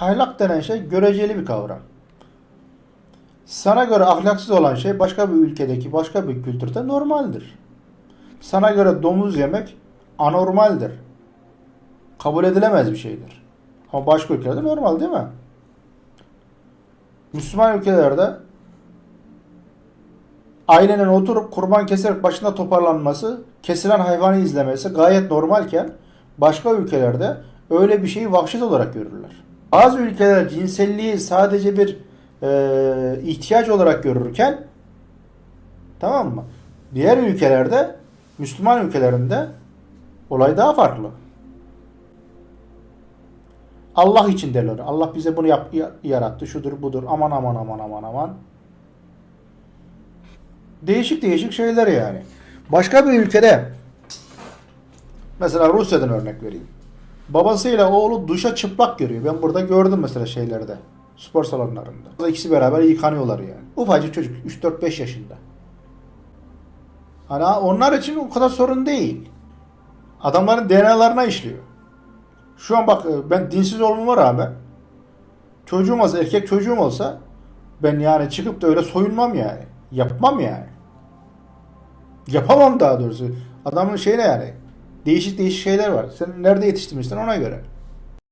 ahlak denen şey göreceli bir kavram. Sana göre ahlaksız olan şey başka bir ülkedeki başka bir kültürde normaldir. Sana göre domuz yemek anormaldir. Kabul edilemez bir şeydir. Ama başka ülkelerde normal değil mi? Müslüman ülkelerde ailenin oturup kurban keserek başında toparlanması, kesilen hayvanı izlemesi gayet normalken başka ülkelerde öyle bir şeyi vahşet olarak görürler. Bazı ülkeler cinselliği sadece bir e, ihtiyaç olarak görürken tamam mı? Diğer ülkelerde Müslüman ülkelerinde olay daha farklı. Allah için derler. Allah bize bunu yap, yarattı. Şudur budur. Aman aman aman aman aman. Değişik değişik şeyler yani. Başka bir ülkede mesela Rusya'dan örnek vereyim. Babasıyla oğlu duşa çıplak görüyor. Ben burada gördüm mesela şeylerde. Spor salonlarında. İkisi beraber yıkanıyorlar yani. Ufacık çocuk 3-4-5 yaşında. Hani onlar için o kadar sorun değil. Adamların DNA'larına işliyor. Şu an bak e, ben dinsiz olmama rağmen çocuğum olsa erkek çocuğum olsa ben yani çıkıp da öyle soyunmam yani. Yapmam yani. Yapamam daha doğrusu. Adamın şeyine yani. Değişik değişik şeyler var. Sen nerede yetiştirmişsin ona göre.